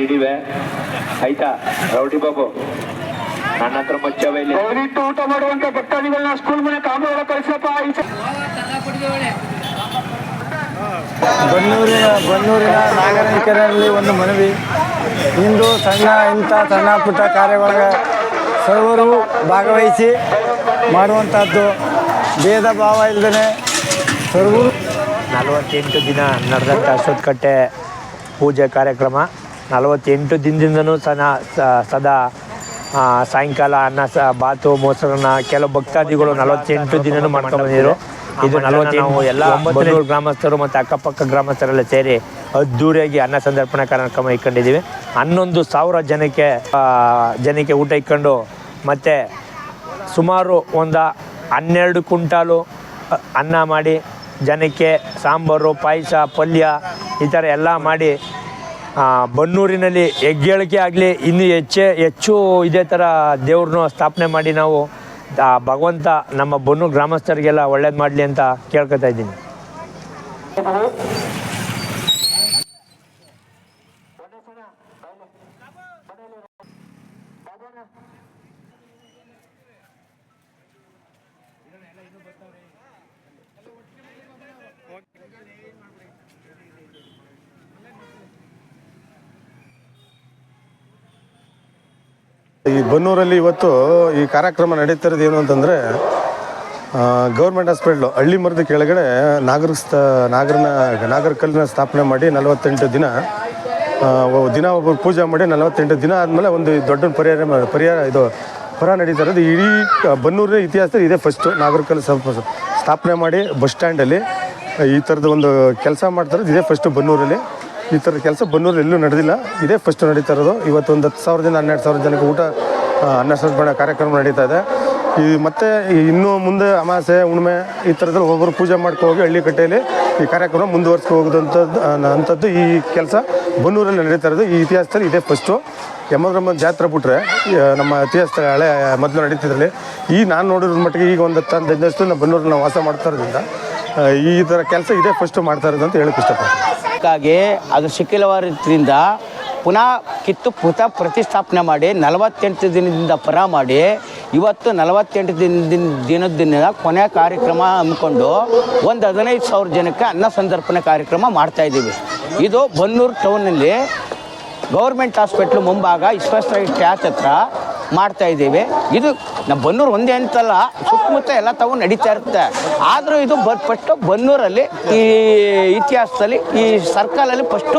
ಹಿಡಿವೆ. ಆಯ್ತಾ? ರೌಡಿ ಬಾಬು. ನನ್ನ ಹತ್ರ ಮಚ್ಚವೆ ಇಲ್ಲಿ. ಊಟ ಮಾಡುವಂತ ಭಕ್ತಾದಿಗಳನ್ನ ಸ್ಕೂಲ್ ಮನೆ ಕಾಮಗಾರ ಕಳಿಸಪ್ಪ ಬನ್ನೂರಿನ ಬನ್ನೂರಿನ ನಾಗರಿಕರಲ್ಲಿ ಒಂದು ಮನವಿ. ಇಂದು ಸಣ್ಣ ಇಂಥ ಸಣ್ಣ ಪುಟ್ಟ ಕಾರ್ಯಗಳಿಗೆ ಸರ್ವರು ಭಾಗವಹಿಸಿ ಮಾಡುವಂಥದ್ದು ಭೇದ ಭಾವ ಇಲ್ಲದೇ ಸರ್ವರು ನಲವತ್ತೆಂಟು ದಿನ ನಡೆದಂಥ ಅಶ್ವತ್ಕಟ್ಟೆ ಪೂಜೆ ಕಾರ್ಯಕ್ರಮ. ನಲವತ್ತೆಂಟು ದಿನದಿಂದನೂ ಸನ ಸದಾ ಸಾಯಂಕಾಲ ಅನ್ನ ಸ ಬಾತು ಮೊಸರನ್ನ ಕೆಲವು ಭಕ್ತಾದಿಗಳು ನಲವತ್ತೆಂಟು ದಿನನೂ ಮಾಡ್ಕೊಂಡು ಬಂದಿದ್ರು. ಇದು ನಲವತ್ತೆಂಟು ಎಲ್ಲ ಒಂಬತ್ತು ಗ್ರಾಮಸ್ಥರು ಮತ್ತು ಅಕ್ಕಪಕ್ಕ ಗ್ರಾಮಸ್ಥರೆಲ್ಲ ಸೇರಿ ಅದ್ದೂರಿಯಾಗಿ ಅನ್ನ ಸಂದರ್ಪಣಾ ಕಾರ್ಯಕ್ರಮ ಇಟ್ಕೊಂಡಿದ್ದೀವಿ. ಹನ್ನೊಂದು ಸಾವಿರ ಜನಕ್ಕೆ ಜನಕ್ಕೆ ಊಟ ಇಟ್ಕೊಂಡು ಮತ್ತು ಸುಮಾರು ಒಂದು ಹನ್ನೆರಡು ಕುಂಟಾಲು ಅನ್ನ ಮಾಡಿ ಜನಕ್ಕೆ ಸಾಂಬಾರು ಪಾಯಸ ಪಲ್ಯ ಈ ಥರ ಎಲ್ಲ ಮಾಡಿ ಬನ್ನೂರಿನಲ್ಲಿ ಹೆಗ್ಗಳಿಕೆ ಆಗಲಿ, ಇನ್ನೂ ಹೆಚ್ಚೆ, ಹೆಚ್ಚು ಇದೇ ಥರ ದೇವ್ರನ್ನ ಸ್ಥಾಪನೆ ಮಾಡಿ ನಾವು ಭಗವಂತ ನಮ್ಮ ಬನ್ನೂರು ಗ್ರಾಮಸ್ಥರಿಗೆಲ್ಲ ಒಳ್ಳೇದು ಮಾಡಲಿ ಅಂತ ಕೇಳ್ಕೊತಾ ಇದ್ದೀನಿ. ಈ ಬನ್ನೂರಲ್ಲಿ ಇವತ್ತು ಈ ಕಾರ್ಯಕ್ರಮ ನಡೀತಿರೋದು ಏನು ಅಂತಂದರೆ ಗೌರ್ಮೆಂಟ್ ಹಾಸ್ಪಿಟ್ಲು ಹಳ್ಳಿ ಮರದ ಕೆಳಗಡೆ ನಾಗರ ಸ್ಥ ನಾಗರನ, ನಾಗರ ಕಲ್ಲಿನ ಸ್ಥಾಪನೆ ಮಾಡಿ ನಲವತ್ತೆಂಟು ದಿನ ದಿನ ಒಬ್ಬರು ಪೂಜೆ ಮಾಡಿ ನಲವತ್ತೆಂಟು ದಿನ ಆದಮೇಲೆ ಒಂದು ದೊಡ್ಡ ಪರಿಹಾರ ಪರಿಹಾರ ಇದು ಪರ ನಡೀತಾ ಇರೋದು ಇಡೀ ಬನ್ನೂರಿನ ಇತಿಹಾಸ ಇದೇ ಫಸ್ಟು ನಾಗರಕಲ್ಲು ಸ್ವಲ್ಪ ಸ್ಥಾಪನೆ ಮಾಡಿ ಬಸ್ ಸ್ಟ್ಯಾಂಡಲ್ಲಿ ಈ ಥರದ ಒಂದು ಕೆಲಸ ಮಾಡ್ತಾರೆ ಇದೇ ಫಸ್ಟು ಬನ್ನೂರಲ್ಲಿ. ಈ ಥರದ ಕೆಲಸ ಬನ್ನೂರು ಎಲ್ಲೂ ನಡೆದಿಲ್ಲ. ಇದೇ ಫಸ್ಟ್ ನಡೀತಾ ಇರೋದು. ಇವತ್ತು ಒಂದು ಹತ್ತು ಸಾವಿರದಿಂದ ಹನ್ನೆರಡು ಸಾವಿರ ಜನಕ್ಕೆ ಊಟ ಅನ್ನ ಕಾರ್ಯಕ್ರಮ ನಡೀತಾ ಇದೆ. ಈ ಮತ್ತೆ ಇನ್ನೂ ಮುಂದೆ ಅಮಾಸೆ, ಹುಣ್ಣಿಮೆ ಈ ಥರದಲ್ಲಿ ಒಬ್ಬರು ಪೂಜೆ ಮಾಡ್ಕೊ ಹೋಗಿ ಹಳ್ಳಿ ಕಟ್ಟೆಯಲ್ಲಿ ಈ ಕಾರ್ಯಕ್ರಮ ಮುಂದುವರ್ಸ್ಕೊ ಹೋಗೋದಂಥದ್ದು ಅಂಥದ್ದು ಈ ಕೆಲಸ ಬನ್ನೂರಲ್ಲಿ ನಡೀತಾ ಇರೋದು. ಈ ಇತಿಹಾಸದಲ್ಲಿ ಇದೇ ಫಸ್ಟು ಯಮದ್ರಮ್ಮ ಜಾತ್ರೆ ಬಿಟ್ರೆ ನಮ್ಮ ಇತಿಹಾಸದಲ್ಲಿ ಹಳೆ, ಮೊದಲು ನಡೀತಿದ್ರಲ್ಲಿ, ಈ ನಾನು ನೋಡಿರೋ ಮಟ್ಟಿಗೆ ಈಗ ಒಂದು ಹತ್ತು ಹದಿನೈದು ನಾವು ಬನ್ನೂರಲ್ಲಿ ವಾಸ ಮಾಡ್ತಾ ಇರೋದ್ರಿಂದ ಈ ಥರ ಕೆಲಸ ಇದೇ ಫಸ್ಟು ಮಾಡ್ತಾ ಇರೋದು ಅಂತ ಹೇಳಕ್ಕೆ ಇಷ್ಟಪಡ್ತೀನಿ. ಅದಕ್ಕಾಗಿ ಅದು ಶಿಖಿಲವಾರದಿಂದ ಪುನಃ ಕಿತ್ತು ಪುತ ಪ್ರತಿಷ್ಠಾಪನೆ ಮಾಡಿ ನಲವತ್ತೆಂಟು ದಿನದಿಂದ ಪರ ಮಾಡಿ ಇವತ್ತು ನಲವತ್ತೆಂಟು ದಿನ ದಿನದ ದಿನ ಕೊನೆಯ ಕಾರ್ಯಕ್ರಮ ಹಮ್ಮಿಕೊಂಡು ಒಂದು ಹದಿನೈದು ಸಾವಿರ ಜನಕ್ಕೆ ಅನ್ನ ಸಂದರ್ಪಣೆ ಕಾರ್ಯಕ್ರಮ ಮಾಡ್ತಾ ಇದ್ದೀವಿ. ಇದು ಬನ್ನೂರು ಟೌನಲ್ಲಿ ಗೌರ್ಮೆಂಟ್ ಹಾಸ್ಪಿಟ್ಲ್ ಮುಂಭಾಗ ಇಸ್ಪೆಷಲ್ ಟ್ಯಾಚ್ ಹತ್ರ ಮಾಡ್ತಾ ಇದ್ದೀವಿ. ಇದು ನಮ್ಮ ಬನ್ನೂರು ಒಂದೇ ಅಂತಲ್ಲ, ಸುತ್ತಮುತ್ತ ಎಲ್ಲ ತಾವು ನಡೀತಾ ಇರುತ್ತೆ. ಆದರೂ ಇದು ಬ ಫಸ್ಟು ಬನ್ನೂರಲ್ಲಿ ಈ ಇತಿಹಾಸದಲ್ಲಿ, ಈ ಸರ್ಕಲಲ್ಲಿ ಫಸ್ಟು